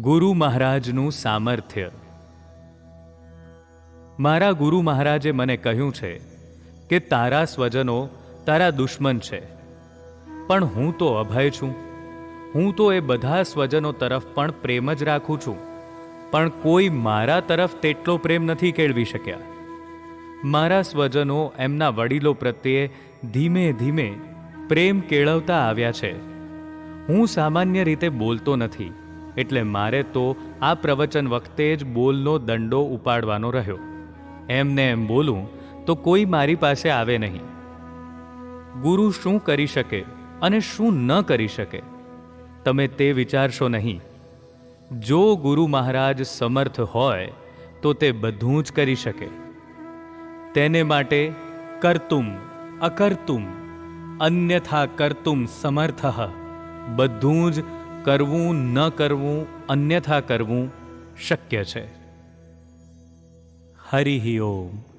ગુરુ મહારાજનું સામર્થ્ય. મારા ગુરુ મહારાજે મને કહ્યું છે કે તારા સ્વજનો તારા દુશ્મન છે. પણ હું તો અભય છું. હું તો એ બધા સ્વજનો તરફ પણ પ્રેમ જ રાખું છું. પણ કોઈ મારા તરફ તેટલો પ્રેમ નથી કેળવી શક્યા. મારા સ્વજનો એમના વડીલો પ્રત્યે ધીમે ધીમે પ્રેમ કેળવતા આવ્યા છે. હું સામાન્ય રીતે બોલતો નથી. એટલે મારે તો આ પ્રવચન વખતે જ બોલનો દંડો ઉપાડવાનો રહ્યો. એમને એમ બોલું, તો કોઈ મારી પાસે આવે નહીં. ગુરુ શું કરી શકે અને શું ન કરી શકે? તમે તે વિચારશો નહીં. જો ગુરુ મહારાજ સમર્થ હોય, તો તે બધું જ કરી શકે. તેને માટે કર્તુમ, અકર્તુમ, અન્યથા કર્તુમ સમર્થ, બધું જ કરવું ન કરવું અન્યથા કરવું શક્ય છે. હરિ ઓમ.